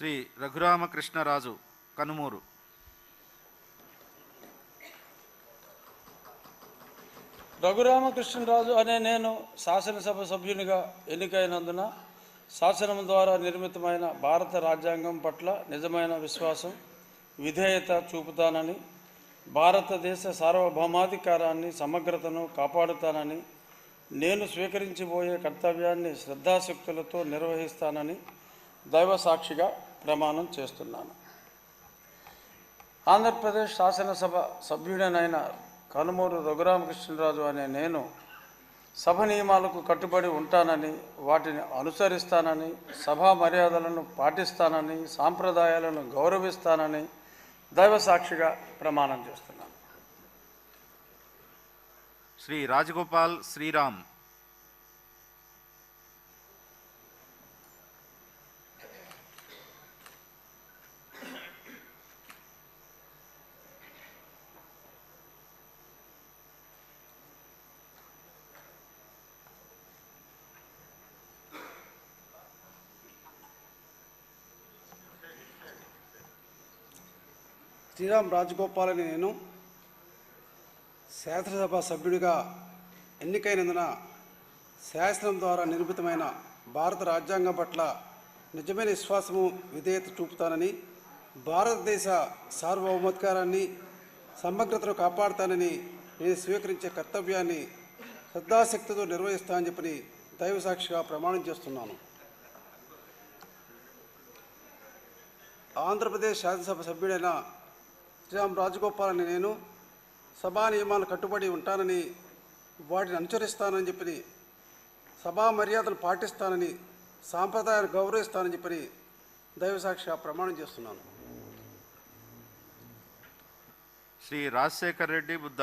శ్రీ రఘురామకృష్ణరాజు కనుమూరు. రఘురామకృష్ణరాజు అనే నేను శాసనసభ సభ్యునిగా ఎన్నికైనందున శాసనం ద్వారా నిర్మితమైన భారత రాజ్యాంగం పట్ల నిజమైన విశ్వాసం విధేయత చూపుతానని భారతదేశ సార్వభౌమాధికారాన్ని సమగ్రతను కాపాడుతానని నేను స్వీకరించబోయే కర్తవ్యాన్ని శ్రద్ధాశక్తులతో నిర్వహిస్తానని దైవ సాక్షిగా ప్రమాణం చేస్తున్నాను. ఆంధ్రప్రదేశ్ శాసనసభ సభ్యుడనైన కనుమూరు రఘురామకృష్ణరాజు అనే నేను సభ నియమాలకు కట్టుబడి ఉంటానని వాటిని అనుసరిస్తానని సభా మర్యాదలను పాటిస్తానని సాంప్రదాయాలను గౌరవిస్తానని దైవ సాక్షిగా ప్రమాణం చేస్తున్నాను. శ్రీ రాజగోపాల్ శ్రీరామ్ శ్రీరామ్ రాజగోపాల్ అని నేను శాసనసభ సభ్యుడిగా ఎన్నికైనందున శాసనం ద్వారా నిర్మితమైన భారత రాజ్యాంగం పట్ల నిజమైన విశ్వాసము విధేయత చూపుతానని భారతదేశ సార్వభౌమాధికారాన్ని సమగ్రతను కాపాడుతానని నేను స్వీకరించే కర్తవ్యాన్ని శ్రద్ధాశక్తితో నిర్వహిస్తానని చెప్పని దైవ సాక్షిగా ప్రమాణం చేస్తున్నాను. ఆంధ్రప్రదేశ్ శాసనసభ సభ్యుడైన శ్రీరామ్ రాజగోపాల్ అని నేను సభా నియమాలు కట్టుబడి ఉంటానని వాటిని అనుసరిస్తానని చెప్పి సభా మర్యాదలు పాటిస్తానని సాంప్రదాయాలు గౌరవిస్తానని చెప్పి దైవసాక్షిగా ప్రమాణం చేస్తున్నాను. శ్రీ రాజశేఖర్ రెడ్డి బుద్ధ